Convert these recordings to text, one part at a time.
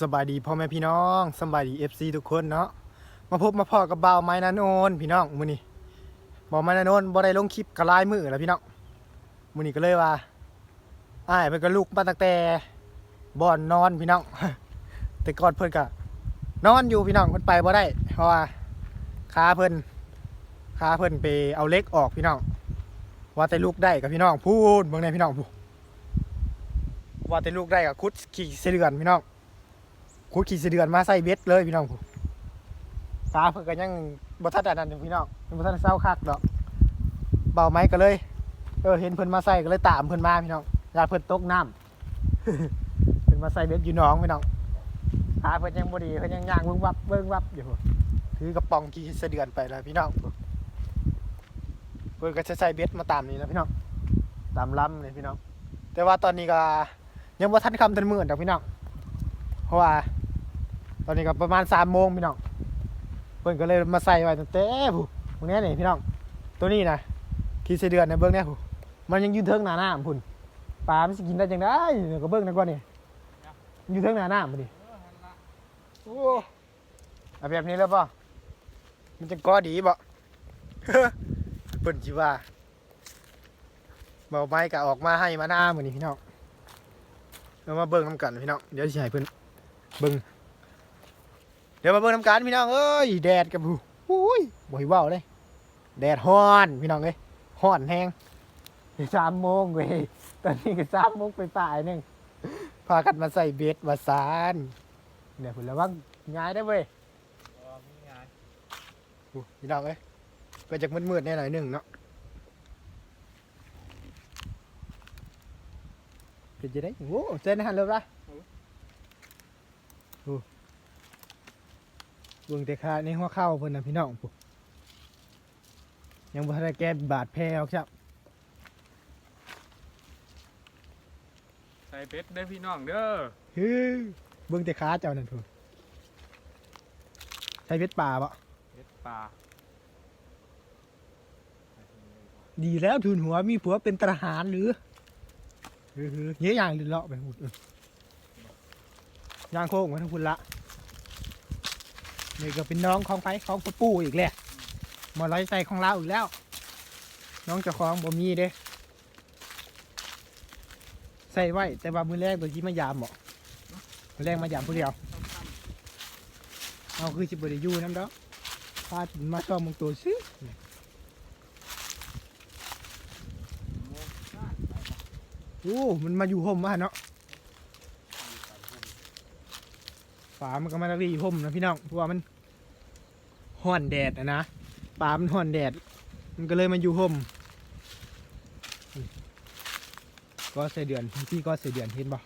สบายดีพ่อแม่พี่น้องสบายดีเอฟซีทุกคนเนาะมาพบมาพ่อกับบ่าวไม้นันโอนพี่น้องมื้อนี้บ่าวไม้นันโอนบ่ได้ลงคลิปกระลายมือแล้วพี่น้องมื้อนี้ก็เลยว่าอ้ายเพิ่นก็ลุกมาตั้งแต่บ่อนนอนพี่น้องแต่ก่อนเพิ่นก็นอนอยู่พี่น้องเพิ่นไปบ่ได้ เพราะว่าขาเพิ่นขาเพิ่นไปเอาเล็กออกพี่น้อง ว่าแต่ลูกได้กับพี่น้องพูดเบิ่งในพี่น้องพูดว่าแต่ลูกได้กับคุดขี่เสือนพี่น้อง คุดขี่เสเดือนมาใส่เบ็ดเลยพี่น้องผู้ตาเพิ่นก็ยังบทันอันนั้นอยู่พี่น้องยังบทันเศร้าคักดอก เบาไม้ก็เลย เออเห็นเพิ่นมาใส่ก็เลยตามเพิ่นมาพี่น้องอยากเพิ่นตกน้ำเพิ่นมาใส่เบ็ดอยู่หนองพี่น้องตาเพิ่นยังบ่ดีเพิ่นยังย่างเบิ่งวับเบิ่งวับอยู่ถือกระป๋องขี่เสเดือนไปแล้วพี่น้องเพิ่นก็จะใส่เบ็ดมาตามนี่นะพี่น้องตามล้ำเลยพี่น้องแต่ว่าตอนนี้ก็ยังบ่ทันคำทันมื้อดอกพี่น้องเพราะว่า ตอนนี้ก็ประมาณสามโมงพี่น้องเพิ่อนก็เลยมาใส่ไว้ตั้งแต่ผู้พวกนี้นี่พี่น้อง ตัวนี้นะขี้เสเดือนในเบื้องเนี้ยผู้มันยังยืนเทิงหนาหน้าพุ่นปลามันสิกินได้จังได้เดี๋ยวก็เบื้องนั่นกว่านี่อยู่เทิงหนาหน้าพุ่นดิโอ้เอาแบบนี้แล้วป่ะมันจะก้อดีบ่เพิ่นสิว่าเบาไม้ก็ออกมาให้มาหน้ามื้อนี้พี่น้องเรามาเบิ่งนํกันพี่น้องเดี๋ยวสิให้เพิ่นเบิ่ง ดี๋ยวมาเบิ่งทำการพี่น้องเอ้ยแดดกับผู้อุ้ยบ่ให้เว้าเลย แดดฮ้อนพี่น้องเอ้ยฮ้อนแฮงสามโมงเว้ยตอนนี้ก็สามโมงไปปลายหนึงพากันมาใส่เบ็ดมาสานเนี่ยพุ่นระวังง่ายได้เว้ยพี่น้องเอ้ยก็จะมืดๆแน่หน่อยหนึงเนาะเป็นจะได้โอ้เจนหันเลยละ เบิ่งแต่ขาในหัวเข้าเพิ่นน่ะพี่น้องปุ๊ยังบ่ทันได้แก้บาดแผลหรอกครับใส่เป็ดเด้อพี่น้องเด้อฮือเบิ่งแต่ขาเจ้านั่นพุ่นใช้เบ็ดป่าบ่เป็ดปลาดีแล้วทุนหัวมีผัวเป็นทหารหรือฮือๆเงี้ยอย่างเลาะไปพุ่นเออย่างโค้งมาทั้งพุ่นละ นี่ก็เป็นน้องของไผของพ่อปู่อีกแหละมาไล่ใส่ของเราอีกแล้ว น้องเจ้าของบ่มีเด้ใส่ไว้ แต่ว่ามือแรกตัวที่มายามบ่มือแรกมายามผู้เดียวเอาคือสิบได้อยู่น้ำดอกพามาชอบมึงตัวซิโอ้ มันมาอยู่ห่มมาเนาะ ฝามันก็มาตะรีห่มนะพี่น้องเพราะว่ามันห่อนแดดอะนะปลามันห่อนแดด มันก็เลยมาอยู่ห่มก็ใส่เดือนพี่ก็ใส่เดือนเห็นบ่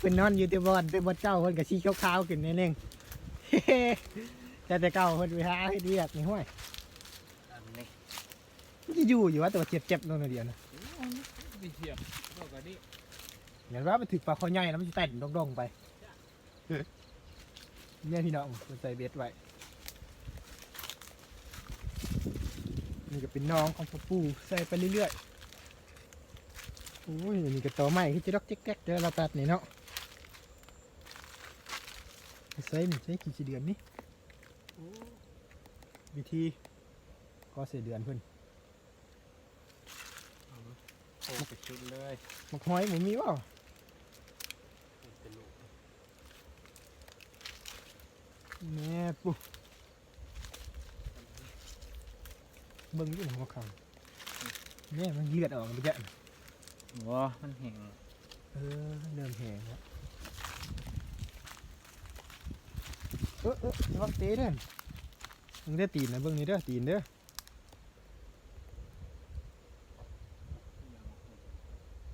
เป็นนอนอยู่แต่บอนเป็นบอนเจ้าคนกับชีขาวๆขึ้นนิดนึงแต่แต่เก่าคนไปหาให้เรียกนี่ห้วยอันนี้มันจะอยู่อยู่ว่าแต่ว่าเจ็บๆโน่นนะเดียวนะดิเทียบพวกอันนี้ เห็นว่ามันถึกปลาคอใหญ่แล้วมันจะเต้นดงๆไปเนี่ยพี่น้องมันใส่เบ็ดไว้นี่ก็เป็นน้องของพ่อปู่ใส่ไปเรื่อยๆโอ้ยนี่ก็ต่อไม้คือจะดอกแจ๊กๆเดี๋ยวเราตัดนี่เนาะใส่นี่ใส่กี่สิเดือนนี่วิธีก็เสียเดือนเพิ่นโอ้ไปชุดเลยมักหอยหมูมีบ่เป็นลูก แม่ปุ๊เบิ่งอยู่หัวเขาแม่มันเลือดออกมันจะว้ามันแห้งเออเริ่มแห้งแล้วเออเออระวังเตะเด้อมึงได้ตีนนะเบิ่งนี่เด้อตีนเด้อ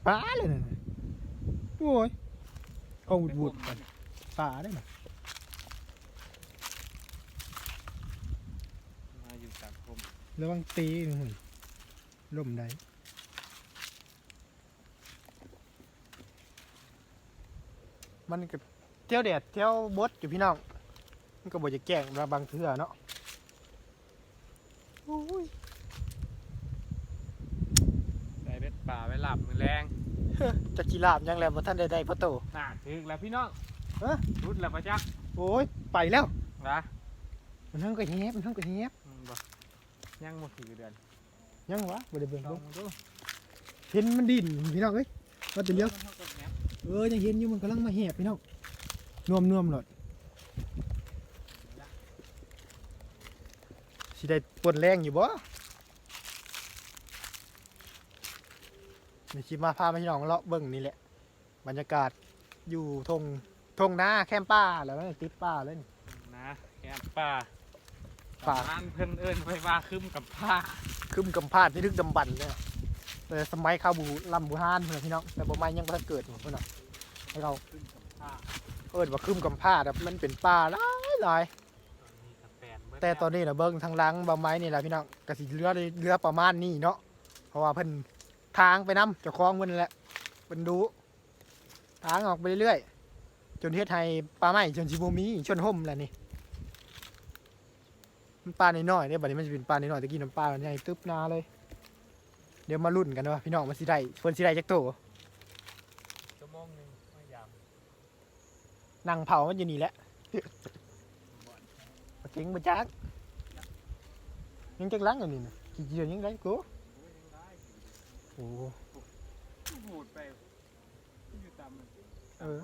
ปลาเลยนะโอ้ยเอาวุดวุดๆกันปลาได้ไหม มาอยู่สังคม ระวังตีหนึ่งล่มได้มันก็เที่ยวแดดเที่ยวบดอยู่พี่น้อง มันก็บ่จะแกล้งมาบางเทื่อเนาะโอ้ยใส่เป็ดปลาไว้หลับมือแรงจะกีฬาบยังแล้วบ่ทันได้ได้พ่อโตน่าถึงแล้วพี่น้องเอ้อรุดแล้วปะจ๊ะโอ้ยไปแล้วนะมันทั้งก็แฮบมันทั้งก็แฮบ อืมบ่ยังบ่สี่เดือนยังวะบ่ได้เบิ่งลอเบิ่งงดูเห็นมันดิ้นพี่น้องเอ้ยว่าแต่เลี้ยวมันเท่ากับแหนมเออยังเห็นอยู่มันกำลังมาแหบพี่น้องนวมๆหลดสิได้ปนแรงอยู่บ่นี่สิมาพาพี่น้องเลาะเบิ่งนี่แหละ บรรยากาศอยู่ทงทงนาแคมป์ป่าแล้วมันติดป่าเลยนี่นะแกมป่า ป่าตำนานเพิ่นเอิ้นไว้ว่าคึมกับผ้าคึมกำพร้าดที่ทึกดำบันเนี่ยแต่สมัยข้าวบูลำบูฮานเพื่อนพี่น้องแต่บ่ไม่ยังบ่ทันเกิดหมดเพื่อนน่ะให้เราคึมกับผ้าเอิ้นว่าคึมกำพร้าดแบบมันเป็นป่าหลายหลายมีกระแปนเบิดแต่ตอนนี้นะเบิ้งทางหลังบาไม้นี่แหละพี่น้องกสิเรือได้เรือประมาณนี้เนาะเพราะว่าเพิ่นทางไปน้ำเจ้าของเพิ่นนั่นแหละเพิ่นดูทางออกไปเรื่อยๆจนเฮ็ดให้ปลาไม้จนสิบ่มี ชนห่มแล้วนี่ มันปลาน้อยๆเนี่ยบัดนี้มันจะเป็นปลาน้อยๆตะกี้น้ำปลาใหญ่ตึ๊บหนาเลย เดี๋ยวมาลุ้นกันว่าพี่น้องมันสิได้เพิ่นสิได้จักโตชั่วโมงหนึงไม่ยามนั่งเผามันอยู่นี่แหละบ่จริงบ่จักยังจักหลังอันนี้น่ะกี่เดือนยังได้กูโอ้ยยังได้โอ้หูดไปอยู่ตามมันเออ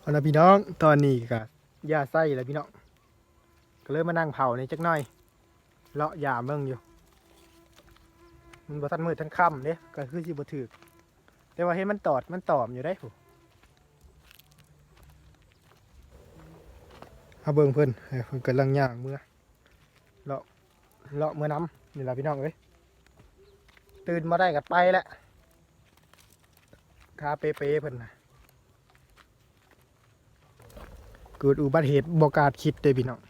เอาละพี่น้องตอนนี้ก็ ยาไส้แล้วพี่น้องก็เลยมานั่งเผาในจักหน่อยเลาะยาเบิ่งอยู่ มันบ่ทันมืดทันค่ำเด้ก็คือสิบ่ถึกแต่ว่าเห็นมันตอดมันตอมอยู่ได้ผู้เอาเบิ่งเพิ่นเออเพิ่นกำลังย่างเมื่อเลาะเลาะเมื่อน้ำนี่ล่ะพี่น้องเอ้ยตื่นมาได้กัดไปแล้วขาเป๊ะเพิ่นน่ะ เกิดอุบัติเหตุบกล้าดคิดเลยพี่น้อง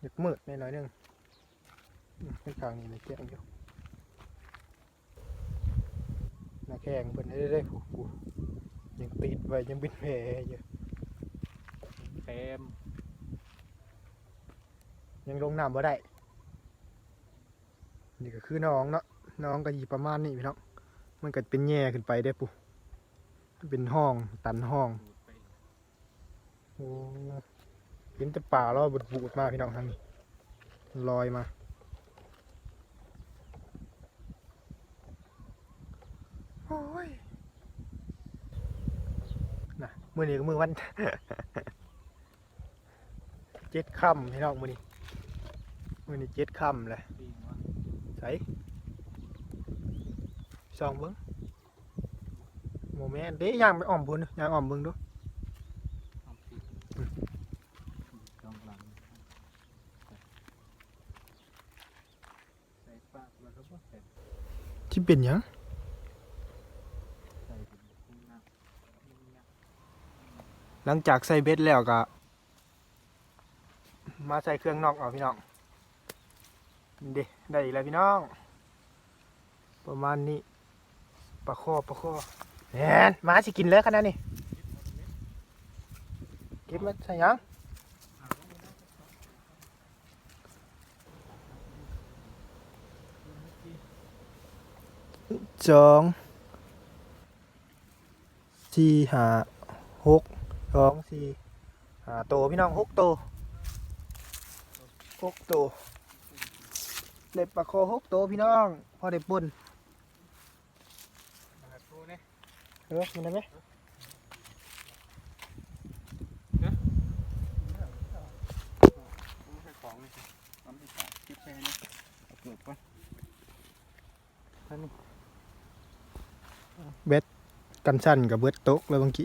อยากมืดหน่อยๆหนึงอืมเป็นทางนี้เลยแจ้งอยู่หน้าแข้งเพิ่นให้ได้ผูกผูยังติดไว้ยังเป็นแผลอยู่เต็มยังลงน้ำบ่ได้ นี่ก็คือน้องเนาะน้องก็อยู่ประมาณนี้พี่น้อง มันก็เป็นแย่ขึ้นไปได้อปุ๊มัน เป็นห้อง ตันห้องหูดไปโอ้เห็นแต่ป่าลอยบุดบูดมาพี่น้องทางนี้ลอยมาโอ้ยนะมือนี้ก็มือวันเจ็ดค่ำพี่น้องมือนี้มือนี้เจ็ดค่ำเลยใส่ซองเบิ้ง แมนเด้ย่างไปอ้อมพุ่นย่างอ้อมเบิ้งดูเอาปีจองหลังใส่ปากแล้วก็บ่ใส่ที่เป็นหยังหลังจากใส่เบ็ดแล้วก็มาใส่เครื่องนอกเอาพี่น้องเด้ได้อีกแล้วพี่น้อง ประมาณนี้ปลาคอปลาคอ แหมาสิกินเลยขนาดนี้เก็บมาใส่ยังสองสี่หาหกสองสี่หาโตพี่น้องหกโตหกโตเล็บปลาคอหกโตพี่น้อง พอได้ปุ่น มาคู่เนี่ย เออมันได้ไหมไม่ใช่ของเลยสิทำให้ขาดคิดแค่นี้เอาเปลือกก่อนท่านนี่กันสั้นกับเบิดโต๊ะเลยบางที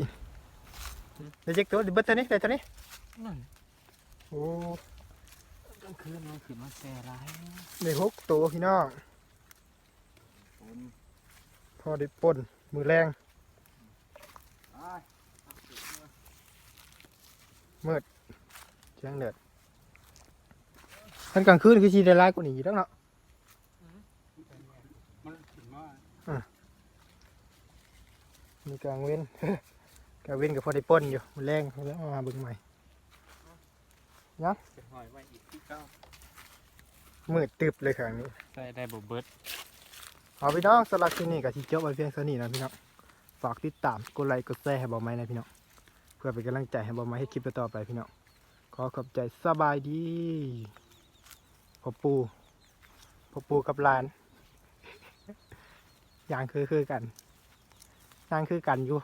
เดี๋ยวเจ๊กโต๊ะเดี๋ยวเบิดเท่านี้เดี๋ยวเท่านี้นั่นโอ้กลางคืนมันขึ้นมาแซ่ร้ายได้หกโต๊ะพี่น้องฝนพอได้ป่นมือแรง อ้าย เชียงเดือดท่านกลางคืนคือชีได้ร้ายกว่านี้อยู่แล้วเนาะมันขึ้นมามีกลางเว้นกลางเว้นกับพอได้ป่นอยู่มือแรงแล้วเอามาเบิ่งใหม่จะหอยไว้อีกที่เก้ามืดตึบเลยครั้งนี้ใส่ได้บ่เบิดเอาพี่น้องสำหรับที่นี่กับที่เจ้าไว้เพียงเท่านี้นะพี่น้องฝากติดตามกดไลค์กดแชร์ให้บอไม้นะพี่น้อง เพื่อเป็นกำลังใจให้บอมมาให้คลิปต่อไปพี่น้องขอขอบใจสบายดีพอปูพอปูกับลาน อย่างคือคือกันนั่งคือกันอยู่